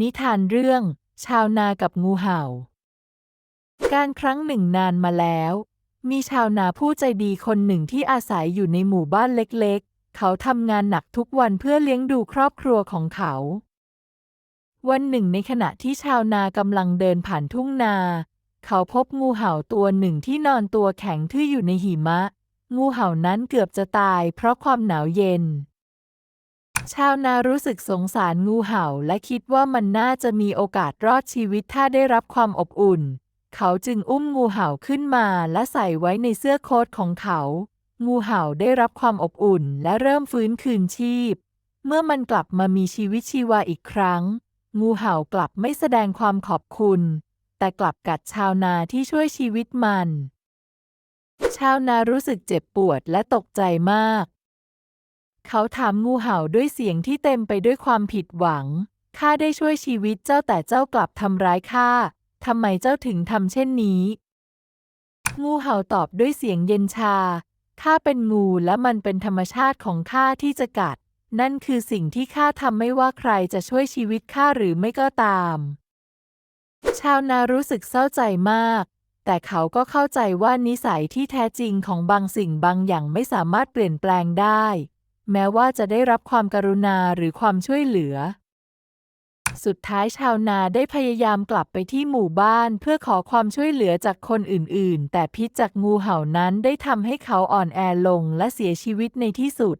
นิทานเรื่อง ชาวนากับงูเห่า การครั้งหนึ่งนานมาแล้ว มีชาวนาผู้ใจดีคนหนึ่งที่อาศัยอยู่ในหมู่บ้านเล็กๆ เขาทำงานหนักทุกวันเพื่อเลี้ยงดูครอบครัวของเขา วันหนึ่งในขณะที่ชาวนากำลังเดินผ่านทุ่งนา เขาพบงูเห่าตัวหนึ่งที่นอนตัวแข็งทื่ออยู่ในหิมะ งูเห่านั้นเกือบจะตายเพราะความหนาวเย็น ชาวนารู้สึกสงสารงูเห่าและคิดว่ามันน่าจะมีโอกาสรอดชีวิตถ้าได้รับความอบอุ่น เขาจึงอุ้มงูเห่าขึ้นมาและใส่ไว้ในเสื้อโค้ทของเขา งูเห่าได้รับความอบอุ่นและเริ่มฟื้นคืนชีพ เมื่อมันกลับมามีชีวิตชีวาอีกครั้ง งูเห่ากลับไม่แสดงความขอบคุณ แต่กลับกัดชาวนาที่ช่วยชีวิตมัน ชาวนารู้สึกเจ็บปวดและตกใจมาก เขาถามงูเห่าด้วยเสียงที่เต็มไปด้วยความผิดหวัง ข้าได้ช่วยชีวิตเจ้าแต่เจ้ากลับทำร้ายข้า ทำไมเจ้าถึงทำเช่นนี้ งูเห่าตอบด้วยเสียงเย็นชา ข้าเป็นงูและมันเป็นธรรมชาติของข้าที่จะกัด นั่นคือสิ่งที่ข้าทำไม่ว่าใครจะช่วยชีวิตข้าหรือไม่ก็ตาม ชาวนารู้สึกเศร้าใจมากแต่เขาก็เข้าใจว่านิสัยที่แท้จริงของบางสิ่งบางอย่างไม่สามารถเปลี่ยนแปลงได้ แม้ว่าจะได้รับความกรุณาหรือความช่วยเหลือ สุดท้ายชาวนาได้พยายามกลับไปที่หมู่บ้านเพื่อขอความช่วยเหลือจากคนอื่น ๆ แต่พิษจากงูเห่านั้นได้ทำให้เขาอ่อนแอลงและเสียชีวิตในที่สุด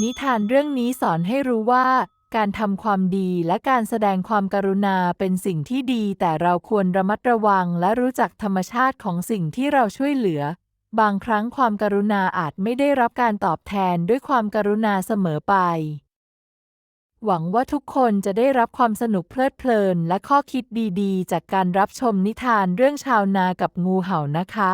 นิทานเรื่องนี้สอนให้รู้ว่า การทำความดีและการแสดงความกรุณาเป็นสิ่งที่ดี แต่เราควรระมัดระวังและรู้จักธรรมชาติของสิ่งที่เราช่วยเหลือ บางครั้งความกรุณาอาจไม่ได้รับการตอบแทนด้วยความกรุณาเสมอไป หวังว่าทุกคนจะได้รับความสนุกเพลิดเพลินและข้อคิดดีๆ จากการรับชมนิทานเรื่องชาวนากับงูเห่านะคะ